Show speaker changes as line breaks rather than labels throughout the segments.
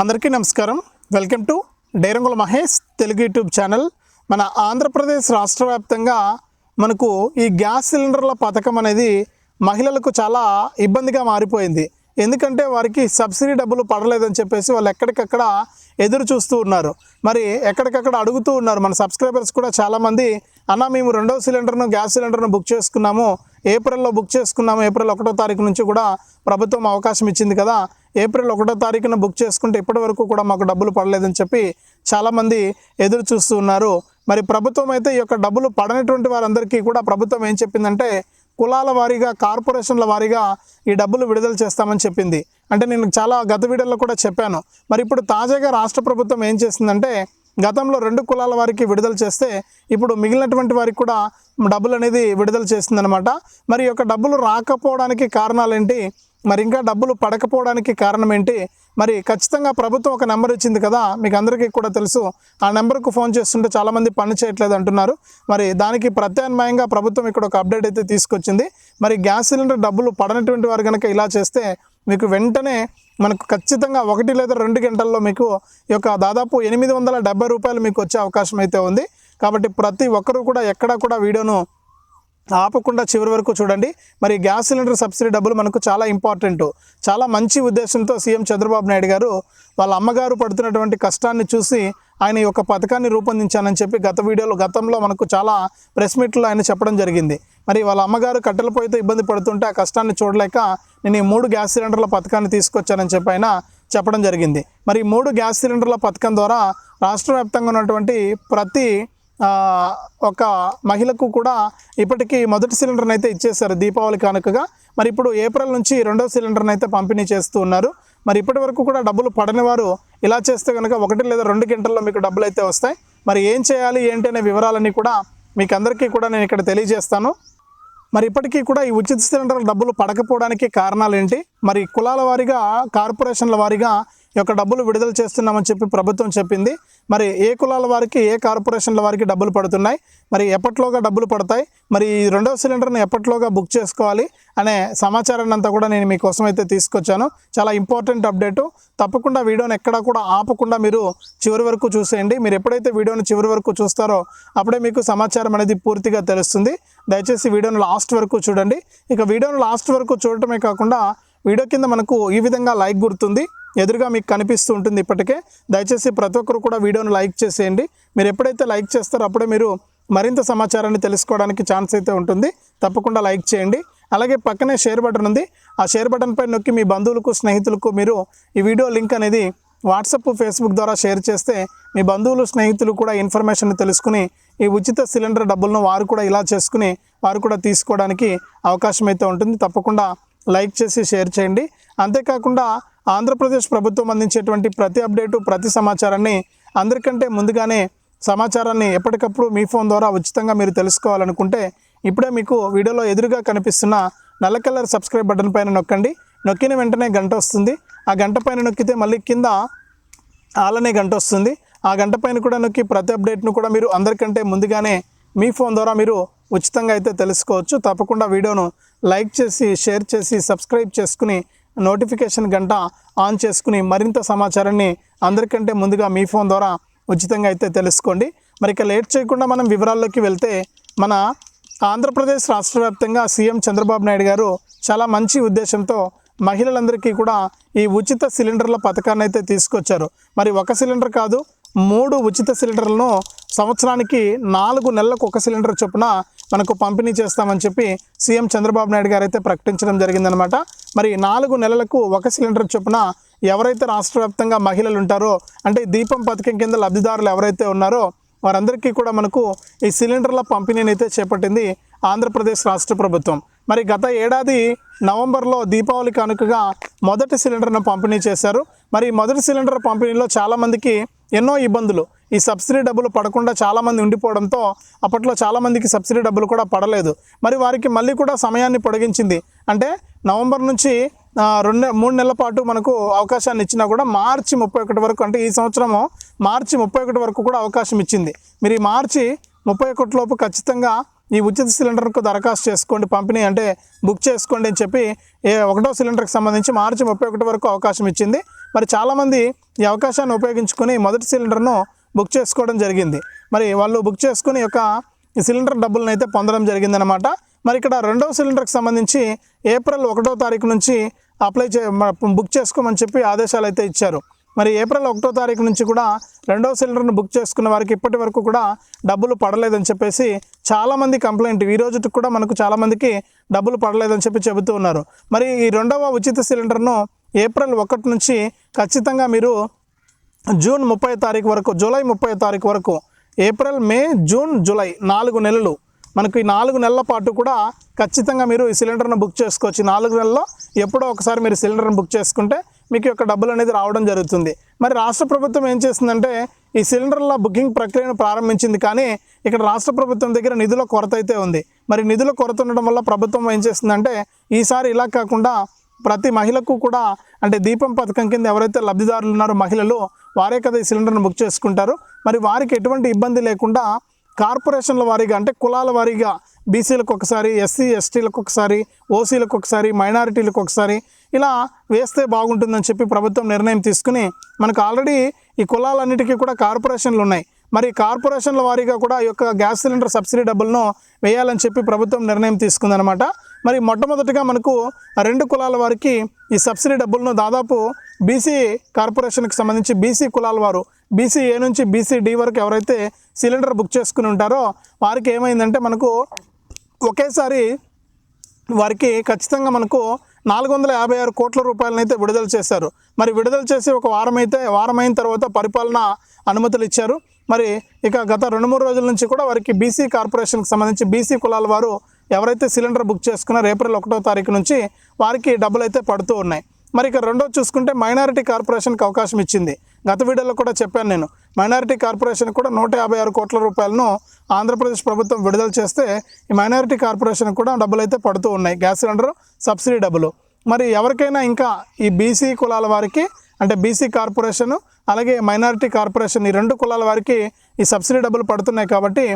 అందరికీ నమస్కారం. Welcome to డైరంగుల మహేష్ తెలుగు యూట్యూబ్ ఛానల్. మన ఆంధ్రప్రదేశ్ రాష్ట్ర వ్యాప్తంగా మనకు ఈ గ్యాస్ సిలిండర్ల పథకం అనేది మహిళలకు చాలా ఇబ్బందిగా మారిపోయింది. ఎందుకంటే వారికి సబ్సిడీ డబ్బులు పడలేదని చెప్పేసి వాళ్ళు ఎక్కడికక్కడ ఎదురు చూస్తూ ఉన్నారు. మరి ఎక్కడికక్కడ అడుగుతూ ఉన్నారు. మన సబ్స్క్రైబర్స్ కూడా చాలామంది అన్న మేము రెండవ సిలిండర్ను గ్యాస్ సిలిండర్ను బుక్ చేసుకున్నాము. ఏప్రిల్లో బుక్ చేసుకున్నాము. ఏప్రిల్ ఒకటో తారీఖు నుంచి కూడా ప్రభుత్వం అవకాశం ఇచ్చింది కదా. ఏప్రిల్ ఒకటో తారీఖున బుక్ చేసుకుంటే ఇప్పటి వరకు కూడా మాకు డబ్బులు పడలేదని చెప్పి చాలామంది ఎదురు చూస్తూ ఉన్నారు. మరి ప్రభుత్వం అయితే ఈ యొక్క డబ్బులు పడనటువంటి వారందరికీ కూడా ప్రభుత్వం ఏం చెప్పిందంటే కులాల వారీగా కార్పొరేషన్ల వారీగా ఈ డబ్బులు విడుదల చేస్తామని చెప్పింది. అంటే నేను చాలా గత వీడియోలో కూడా చెప్పాను. మరి ఇప్పుడు తాజాగా రాష్ట్ర ప్రభుత్వం ఏం చేసిందంటే గతంలో రెండు కులాల వారికి విడుదల చేస్తే ఇప్పుడు మిగిలినటువంటి వారికి కూడా డబ్బులు అనేది విడుదల చేసిందనమాట. మరి ఈ యొక్క డబ్బులు రాకపోవడానికి కారణాలు ఏంటి మరి ఇంకా డబ్బులు పడకపోవడానికి కారణం ఏంటి? మరి ఖచ్చితంగా ప్రభుత్వం ఒక నెంబర్ ఇచ్చింది కదా? మీకు అందరికీ కూడా తెలుసు. ఆ నెంబర్కు ఫోన్ చేస్తుంటే చాలామంది పని చేయట్లేదు అంటున్నారు. మరి దానికి ప్రత్యామ్నాయంగా ప్రభుత్వం ఇక్కడ ఒక అప్డేట్ అయితే తీసుకొచ్చింది. మరి గ్యాస్ సిలిండర్ డబ్బులు పడనటువంటి వారు కనుక ఇలా చేస్తే మీకు వెంటనే మనకు ఖచ్చితంగా ఒకటి లేదా రెండు గంటల్లో మీకు ఈ యొక్క దాదాపు ఎనిమిది వందల డెబ్బై రూపాయలు మీకు వచ్చే అవకాశం అయితే ఉంది. కాబట్టి ప్రతి ఒక్కరూ కూడా ఎక్కడా కూడా వీడియోను ఆపకుండా చివరి వరకు చూడండి. మరి గ్యాస్ సిలిండర్ సబ్సిడీ డబ్బులు మనకు చాలా ఇంపార్టెంట్. చాలా మంచి ఉద్దేశంతో సీఎం చంద్రబాబు నాయుడు గారు వాళ్ళ అమ్మగారు పడుతున్నటువంటి కష్టాన్ని చూసి ఆయన ఈ యొక్క పథకాన్ని రూపొందించానని చెప్పి గత వీడియోలో గతంలో మనకు చాలా ప్రెస్ మీట్లో ఆయన చెప్పడం జరిగింది. మరి వాళ్ళ అమ్మగారు కట్టెల పొయ్యితో ఇబ్బంది పడుతుంటే ఆ కష్టాన్ని చూడలేక నేను ఈ మూడు గ్యాస్ సిలిండర్ల పథకాన్ని తీసుకొచ్చానని చెప్పి ఆయన చెప్పడం జరిగింది. మరి మూడు గ్యాస్ సిలిండర్ల పథకం ద్వారా రాష్ట్ర వ్యాప్తంగా ఉన్నటువంటి ప్రతి ఒక మహిళకు కూడా ఇప్పటికీ మొదటి సిలిండర్ని అయితే ఇచ్చేశారు దీపావళి కానుకగా. మరి ఇప్పుడు ఏప్రిల్ నుంచి రెండో సిలిండర్ని అయితే పంపిణీ చేస్తూ ఉన్నారు. మరి ఇప్పటి వరకు కూడా డబ్బులు పడని వారు ఇలా చేస్తే కనుక ఒకటి లేదా రెండు గంటల్లో మీకు డబ్బులు అయితే వస్తాయి. మరి ఏం చేయాలి ఏంటి అనే వివరాలన్నీ కూడా మీకు అందరికీ కూడా నేను ఇక్కడ తెలియజేస్తాను. మరి ఇప్పటికీ కూడా ఈ ఉచిత సిలిండర్ డబ్బులు పడకపోవడానికి కారణాలు ఏంటి? మరి కులాల వారీగా కార్పొరేషన్ల వారీగా యొక్క డబ్బులు విడుదల చేస్తున్నామని చెప్పి ప్రభుత్వం చెప్పింది. మరి ఏ కులాల వారికి ఏ కార్పొరేషన్ల వారికి డబ్బులు పడుతున్నాయి? మరి ఎప్పట్లోగా డబ్బులు పడతాయి? మరి ఈ రెండవ సిలిండర్ని ఎప్పట్లోగా బుక్ చేసుకోవాలి? అనే సమాచారాన్ని అంతా కూడా నేను మీకోసం అయితే తీసుకొచ్చాను. చాలా ఇంపార్టెంట్ అప్డేటు. తప్పకుండా వీడియోని ఎక్కడా కూడా ఆపకుండా మీరు చివరి వరకు చూసేయండి. మీరు ఎప్పుడైతే వీడియోని చివరి వరకు చూస్తారో అప్పుడే మీకు సమాచారం అనేది పూర్తిగా తెలుస్తుంది. దయచేసి వీడియోని లాస్ట్ వరకు చూడండి. ఇక వీడియోని లాస్ట్ వరకు చూడటమే కాకుండా వీడియో కింద మనకు ఈ విధంగా లైక్ గుర్తుంది. ఎదురుగా మీకు కనిపిస్తూ ఉంటుంది ఇప్పటికే. దయచేసి ప్రతి ఒక్కరు కూడా వీడియోను లైక్ చేసేయండి. మీరు ఎప్పుడైతే లైక్ చేస్తారో అప్పుడే మీరు మరింత సమాచారాన్ని తెలుసుకోవడానికి ఛాన్స్ అయితే ఉంటుంది. తప్పకుండా లైక్ చేయండి. అలాగే పక్కనే షేర్ బటన్ ఉంది. ఆ షేర్ బటన్ పై నొక్కి మీ బంధువులకు స్నేహితులకు మీరు ఈ వీడియో లింక్ అనేది వాట్సప్ ఫేస్బుక్ ద్వారా షేర్ చేస్తే మీ బంధువులు స్నేహితులు కూడా ఇన్ఫర్మేషన్ తెలుసుకుని ఈ ఉచిత సిలిండర్ డబ్బులను వారు కూడా ఇలా చేసుకుని వారు కూడా తీసుకోవడానికి అవకాశం అయితే ఉంటుంది. తప్పకుండా లైక్ చేసి షేర్ చేయండి. అంతేకాకుండా ఆంధ్రప్రదేశ్ ప్రభుత్వం అందించేటువంటి ప్రతి అప్డేటు ప్రతి సమాచారాన్ని అందరికంటే ముందుగానే సమాచారాన్ని ఎప్పటికప్పుడు మీ ఫోన్ ద్వారా ఉచితంగా మీరు తెలుసుకోవాలనుకుంటే ఇప్పుడే మీకు వీడియోలో ఎదురుగా కనిపిస్తున్న నల్ల కలర్ సబ్స్క్రైబ్ బటన్ పైన నొక్కండి. నొక్కిన వెంటనే గంట వస్తుంది. ఆ గంట పైన నొక్కితే మళ్ళీ కింద ఆలనే గంట వస్తుంది. ఆ గంట పైన కూడా నొక్కి ప్రతి అప్డేట్ను కూడా మీరు అందరికంటే ముందుగానే మీ ఫోన్ ద్వారా మీరు ఉచితంగా అయితే తెలుసుకోవచ్చు. తప్పకుండా వీడియోను లైక్ చేసి షేర్ చేసి సబ్స్క్రైబ్ చేసుకుని నోటిఫికేషన్ గంట ఆన్ చేసుకుని మరింత సమాచారాన్ని అందరికంటే ముందుగా మీ ఫోన్ ద్వారా ఉచితంగా అయితే తెలుసుకోండి. మరి ఇక లేట్ చేయకుండా మనం వివరాల్లోకి వెళ్తే మన ఆంధ్రప్రదేశ్ రాష్ట్ర వ్యాప్తంగా సీఎం చంద్రబాబు నాయుడు గారు చాలా మంచి ఉద్దేశంతో మహిళలందరికీ కూడా ఈ ఉచిత సిలిండర్ల పథకాన్ని అయితే తీసుకొచ్చారు. మరి ఒక సిలిండర్ కాదు మూడు ఉచిత సిలిండర్లను సంవత్సరానికి నాలుగు నెలలకు ఒక సిలిండర్ చొప్పున మనకు పంపిణీ చేస్తామని చెప్పి సీఎం చంద్రబాబు నాయుడు గారు అయితే ప్రకటించడం జరిగిందనమాట మరి నాలుగు నెలలకు ఒక సిలిండర్ చొప్పున ఎవరైతే రాష్ట్ర వ్యాప్తంగా మహిళలు ఉంటారో అంటే దీపం పథకం కింద లబ్ధిదారులు ఎవరైతే ఉన్నారో వారందరికీ కూడా మనకు ఈ సిలిండర్ల పంపిణీని అయితే చేపట్టింది ఆంధ్రప్రదేశ్ రాష్ట్ర ప్రభుత్వం. మరి గత ఏడాది నవంబర్లో దీపావళి కానుకగా మొదటి సిలిండర్ను పంపిణీ చేశారు. మరి మొదటి సిలిండర్ పంపిణీలో చాలామందికి ఎన్నో ఇబ్బందులు. ఈ సబ్సిడీ డబ్బులు పడకుండా చాలామంది ఉండిపోవడంతో అప్పట్లో చాలామందికి సబ్సిడీ డబ్బులు కూడా పడలేదు. మరి వారికి మళ్ళీ కూడా సమయాన్ని పొడిగించింది. అంటే నవంబర్ నుంచి రెండు మూడు నెలల పాటు మనకు అవకాశాన్ని ఇచ్చినా కూడా మార్చి ముప్పై ఒకటి వరకు అంటే ఈ సంవత్సరము మార్చి ముప్పై ఒకటి వరకు కూడా అవకాశం ఇచ్చింది. మీరు ఈ మార్చి ముప్పై ఒకటి లోపు ఖచ్చితంగా ఈ ఉచిత సిలిండర్కు దరఖాస్తు చేసుకోండి పంపిణీ అంటే బుక్ చేసుకోండి అని చెప్పి ఏ ఒకటో సిలిండర్కి సంబంధించి మార్చి ముప్పై ఒకటి వరకు అవకాశం ఇచ్చింది. మరి చాలామంది ఈ అవకాశాన్ని ఉపయోగించుకొని మొదటి సిలిండర్ను బుక్ చేసుకోవడం జరిగింది. మరి వాళ్ళు బుక్ చేసుకుని యొక్క సిలిండర్ డబ్బులను అయితే పొందడం జరిగిందనమాట మరి ఇక్కడ రెండవ సిలిండర్కి సంబంధించి ఏప్రిల్ ఒకటో తారీఖు నుంచి అప్లై చే బుక్ చేసుకోమని చెప్పి ఆదేశాలు అయితే ఇచ్చారు. మరి ఏప్రిల్ ఒకటో తారీఖు నుంచి కూడా రెండవ సిలిండర్ను బుక్ చేసుకున్న వారికి ఇప్పటి వరకు కూడా డబ్బులు పడలేదని చెప్పేసి చాలామంది కంప్లైంట్ ఈ రోజుకి కూడా మనకు చాలామందికి డబ్బులు పడలేదని చెప్పి చెబుతూ ఉన్నారు. మరి ఈ రెండవ ఉచిత సిలిండర్ను ఏప్రిల్ ఒకటి నుంచి ఖచ్చితంగా మీరు జూన్ ముప్పై తారీఖు వరకు జూలై ముప్పై తారీఖు వరకు ఏప్రిల్ మే జూన్ జూలై నాలుగు నెలలు. మనకు ఈ నాలుగు నెలల పాటు కూడా ఖచ్చితంగా మీరు ఈ సిలిండర్ను బుక్ చేసుకోవచ్చు. నాలుగు నెలల్లో ఎప్పుడో ఒకసారి మీరు సిలిండర్ను బుక్ చేసుకుంటే మీకు యొక్క డబ్బులు అనేది రావడం జరుగుతుంది. మరి రాష్ట్ర ప్రభుత్వం ఏం చేస్తుందంటే ఈ సిలిండర్ల బుకింగ్ ప్రక్రియను ప్రారంభించింది కానీ ఇక్కడ రాష్ట్ర ప్రభుత్వం దగ్గర నిధుల కొరత అయితే ఉంది. మరి నిధుల కొరత ఉండడం వల్ల ప్రభుత్వం ఏం చేస్తుందంటే ఈసారి ఇలా కాకుండా ప్రతి మహిళకు కూడా అంటే దీపం పథకం కింద ఎవరైతే లబ్ధిదారులు ఉన్నారో మహిళలు వారే కదా ఈ సిలిండర్ను బుక్ చేసుకుంటారు. మరి వారికి ఎటువంటి ఇబ్బంది లేకుండా కార్పొరేషన్ల వారీగా అంటే కులాల వారీగా బీసీలకు ఒకసారి ఎస్సీ ఎస్టీలకు ఒకసారి ఓసీలకు ఒకసారి మైనారిటీలకు ఒకసారి ఇలా వేస్తే బాగుంటుందని చెప్పి ప్రభుత్వం నిర్ణయం తీసుకుని మనకు ఆల్రెడీ ఈ కులాలన్నిటికీ కూడా కార్పొరేషన్లు ఉన్నాయి. మరి కార్పొరేషన్ల వారీగా కూడా ఈ యొక్క గ్యాస్ సిలిండర్ సబ్సిడీ డబ్బులను వేయాలని చెప్పి ప్రభుత్వం నిర్ణయం తీసుకుందనమాట మరి మొట్టమొదటిగా మనకు రెండు కులాల వారికి ఈ సబ్సిడీ డబ్బులను దాదాపు బీసీ కార్పొరేషన్కి సంబంధించి బీసీ కులాల వారు బీసీ ఏ నుంచి బీసీ డి వరకు ఎవరైతే సిలిండర్ బుక్ చేసుకుని ఉంటారో వారికి ఏమైందంటే మనకు ఒకేసారి వారికి ఖచ్చితంగా మనకు నాలుగు వందల యాభై ఆరు కోట్ల రూపాయలను అయితే విడుదల చేశారు. మరి విడుదల చేసి ఒక వారం అయితే వారం అయిన తర్వాత పరిపాలన అనుమతులు ఇచ్చారు. మరి ఇక గత రెండు మూడు రోజుల నుంచి కూడా వారికి బీసీ కార్పొరేషన్కి సంబంధించి బీసీ కులాల వారు ఎవరైతే సిలిండర్ బుక్ చేసుకున్నారో ఏప్రిల్ ఒకటో తారీఖు నుంచి వారికి డబ్బులు అయితే పడుతూ ఉన్నాయి. మరి ఇక రెండో చూసుకుంటే మైనారిటీ కార్పొరేషన్కి అవకాశం ఇచ్చింది. గత వీడియోలో కూడా చెప్పాను నేను. మైనారిటీ కార్పొరేషన్ కూడా నూట యాభై ఆరు కోట్ల రూపాయలను ఆంధ్రప్రదేశ్ ప్రభుత్వం విడుదల చేస్తే ఈ మైనారిటీ కార్పొరేషన్ కూడా డబ్బులు అయితే పడుతూ ఉన్నాయి. గ్యాస్ సిలిండర్ సబ్సిడీ డబ్బులు. మరి ఎవరికైనా ఇంకా ఈ బీసీ కులాల వారికి అంటే బీసీ కార్పొరేషన్ అలాగే మైనారిటీ కార్పొరేషన్ ఈ రెండు కులాల వారికి ఈ సబ్సిడీ డబ్బులు పడుతున్నాయి కాబట్టి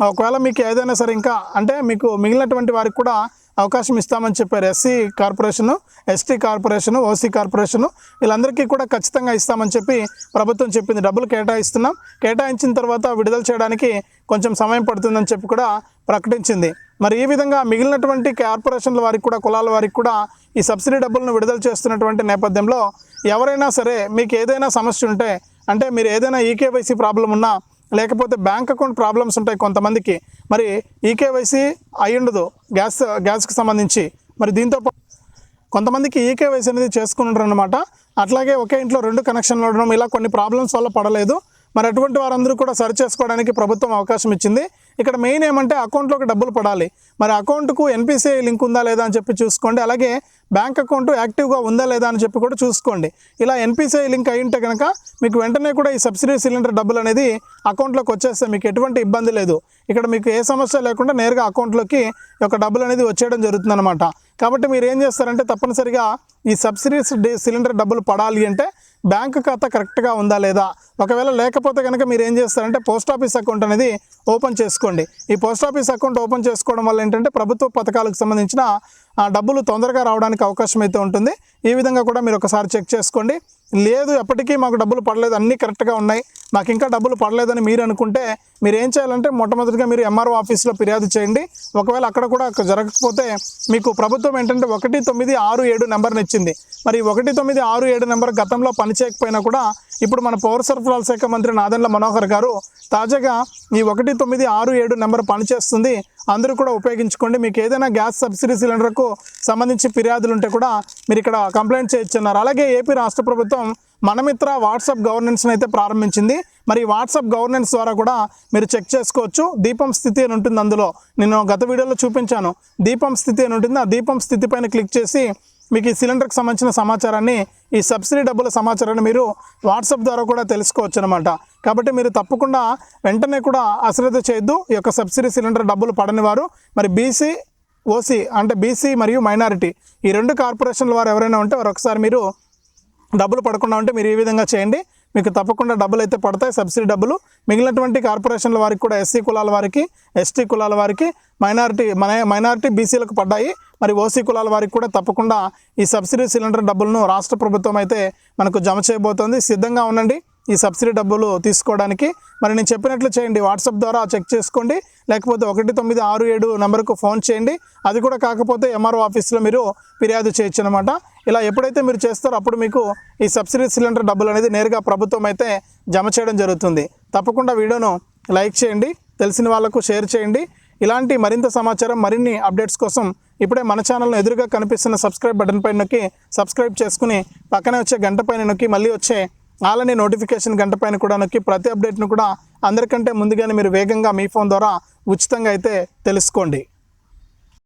ఒకవేళ మీకు ఏదైనా సరే ఇంకా అంటే మీకు మిగిలినటువంటి వారికి కూడా అవకాశం ఇస్తామని చెప్పారు SC corporation ST corporation OC corporation. వీళ్ళందరికీ కూడా ఖచ్చితంగా ఇస్తామని చెప్పి ప్రభుత్వం చెప్పింది. డబ్బులు కేటాయిస్తున్నాం. కేటాయించిన తర్వాత విడుదల చేయడానికి కొంచెం సమయం పడుతుందని చెప్పి కూడా ప్రకటించింది. మరి ఈ విధంగా మిగిలినటువంటి కార్పొరేషన్ల వారికి కూడా కులాల వారికి కూడా ఈ సబ్సిడీ డబ్బులను విడుదల చేస్తున్నటువంటి నేపథ్యంలో ఎవరైనా సరే మీకు ఏదైనా సమస్య ఉంటే అంటే మీరు ఏదైనా ఈకేవైసీ ప్రాబ్లం ఉన్నా లేకపోతే బ్యాంక్ అకౌంట్ ప్రాబ్లమ్స్ ఉంటాయి కొంతమందికి మరి ఈకేవైసీ అయి ఉండదు. గ్యాస్ గ్యాస్కి సంబంధించి. మరి దీంతో కొంతమందికి ఈకేవైసీ అనేది చేసుకుని అనమాట అట్లాగే ఒకే ఇంట్లో రెండు కనెక్షన్లు ఉండడం ఇలా కొన్ని ప్రాబ్లమ్స్ వల్ల పడలేదు. మరి అటువంటి వారందరూ కూడా సరి చేసుకోవడానికి ప్రభుత్వం అవకాశం ఇచ్చింది. ఇక్కడ మెయిన్ ఏమంటే అకౌంట్లోకి డబ్బులు పడాలి. మరి అకౌంట్కు ఎన్పిసిఐ లింక్ ఉందా లేదా అని చెప్పి చూసుకోండి. అలాగే బ్యాంక్ అకౌంట్ యాక్టివ్గా ఉందా లేదా అని చెప్పి కూడా చూసుకోండి. ఇలా ఎన్పిసిఐ లింక్ అయి ఉంటే కనుక మీకు వెంటనే కూడా ఈ సబ్సిడీ సిలిండర్ డబ్బులు అనేది అకౌంట్లోకి వచ్చేస్తే మీకు ఎటువంటి ఇబ్బంది లేదు. ఇక్కడ మీకు ఏ సమస్య లేకుండా నేరుగా అకౌంట్లోకి యొక్క డబ్బులు అనేది వచ్చేయడం జరుగుతుందన్నమాట. కాబట్టి మీరు ఏం చేస్తారంటే తప్పనిసరిగా ఈ సబ్సిడీ డి- సిలిండర్ డబ్బులు పడాలి అంటే బ్యాంక్ ఖాతా కరెక్ట్గా ఉందా లేదా? ఒకవేళ లేకపోతే కనుక మీరు ఏం చేస్తారంటే పోస్ట్ ఆఫీస్ అకౌంట్ అనేది ఓపెన్ చేసుకోండి. ఈ పోస్ట్ ఆఫీస్ అకౌంట్ ఓపెన్ చేసుకోవడం వల్ల ఏంటంటే ప్రభుత్వ పథకాలకు సంబంధించిన డబ్బులు తొందరగా రావడానికి అవకాశం అయితే ఉంటుంది. ఈ విధంగా కూడా మీరు ఒకసారి చెక్ చేసుకోండి. లేదు ఎప్పటికీ మాకు డబ్బులు పడలేదు. అన్నీ కరెక్ట్గా ఉన్నాయి. మాకు ఇంకా డబ్బులు పడలేదని మీరు అనుకుంటే మీరు ఏం చేయాలంటే మొట్టమొదటిగా మీరు ఎంఆర్ఓ ఆఫీస్లో ఫిర్యాదు చేయండి. ఒకవేళ అక్కడ కూడా జరగకపోతే మీకు ప్రభుత్వం ఏంటంటే ఒకటి తొమ్మిది ఆరు ఏడు నెంబర్ని ఇచ్చింది. మరి ఒకటి తొమ్మిది ఆరు ఏడు నెంబర్ గతంలో పనిచేయకపోయినా కూడా ఇప్పుడు మన పౌర సరఫరాల శాఖ మంత్రి నాదెండ్ల మనోహర్ గారు తాజాగా ఈ ఒకటి తొమ్మిది ఆరు ఏడు నెంబర్ పనిచేస్తుంది అందరూ కూడా ఉపయోగించుకోండి. మీకు ఏదైనా గ్యాస్ సబ్సిడీ సిలిండర్కు సంబంధించి ఫిర్యాదులు ఉంటే కూడా మీరు ఇక్కడ కంప్లైంట్ చేయొచ్చున్నారు అలాగే ఏపీ రాష్ట్ర ప్రభుత్వం మనమిత్ర వాట్సాప్ గవర్నెన్స్ని అయితే ప్రారంభించింది. మరి వాట్సాప్ గవర్నెన్స్ ద్వారా కూడా మీరు చెక్ చేసుకోవచ్చు. దీపం స్థితి అని ఉంటుంది అందులో. నేను గత వీడియోలో చూపించాను. దీపం స్థితి అని ఉంటుంది. ఆ దీపం స్థితి పైన క్లిక్ చేసి మీకు ఈ సిలిండర్కి సంబంధించిన సమాచారాన్ని ఈ సబ్సిడీ డబ్బుల సమాచారాన్ని మీరు వాట్సాప్ ద్వారా కూడా తెలుసుకోవచ్చు అనమాట కాబట్టి మీరు తప్పకుండా వెంటనే కూడా అశ్రద్ధ చేయొద్దు. ఈ యొక్క సబ్సిడీ సిలిండర్ డబ్బులు పడని వారు మరి బీసీ ఓసీ అంటే బీసీ మరియు మైనారిటీ ఈ రెండు కార్పొరేషన్ల వారు ఎవరైనా ఉంటే వారు ఒకసారి మీరు డబ్బులు పడకుండా ఉంటే మీరు ఈ విధంగా చేయండి. మీకు తప్పకుండా డబ్బులు అయితే పడతాయి సబ్సిడీ డబ్బులు. మిగిలినటువంటి కార్పొరేషన్ల వారికి కూడా ఎస్సీ కులాల వారికి ఎస్టీ కులాల వారికి మైనారిటీ మన మైనారిటీ బీసీలకు పడ్డాయి. మరి ఓసీ కులాల వారికి కూడా తప్పకుండా ఈ సబ్సిడీ సిలిండర్ డబ్బులను రాష్ట్ర ప్రభుత్వం అయితే మనకు జమ చేయబోతోంది. సిద్ధంగా ఉండండి ఈ సబ్సిడీ డబ్బులు తీసుకోవడానికి. మరి నేను చెప్పినట్లు చేయండి. వాట్సాప్ ద్వారా చెక్ చేసుకోండి. లేకపోతే ఒకటి తొమ్మిది ఆరు ఏడు నెంబర్కు ఫోన్ చేయండి. అది కూడా కాకపోతే ఎంఆర్ఓ ఆఫీస్లో మీరు ఫిర్యాదు చేయొచ్చు అనమాట ఇలా ఎప్పుడైతే మీరు చేస్తారో అప్పుడు మీకు ఈ సబ్సిడీ సిలిండర్ డబ్బులు అనేది నేరుగా ప్రభుత్వం అయితే జమ చేయడం జరుగుతుంది. తప్పకుండా వీడియోను లైక్ చేయండి తెలిసిన వాళ్ళకు షేర్ చేయండి. ఇలాంటి మరింత సమాచారం మరిన్ని అప్డేట్స్ కోసం ఇప్పుడే మన ఛానల్ను ఎదురుగా కనిపిస్తున్న సబ్స్క్రైబ్ బటన్ పైన నొక్కి సబ్స్క్రైబ్ చేసుకుని పక్కనే వచ్చే గంట పైన నొక్కి మళ్ళీ వచ్చే ఆలని నోటిఫికేషన్ గంట పైన కూడా నొక్కి ప్రతి అప్డేట్ను కూడా అందరికంటే ముందుగానే మీరు వేగంగా మీ ఫోన్ ద్వారా ఉచితంగా అయితే తెలుసుకోండి.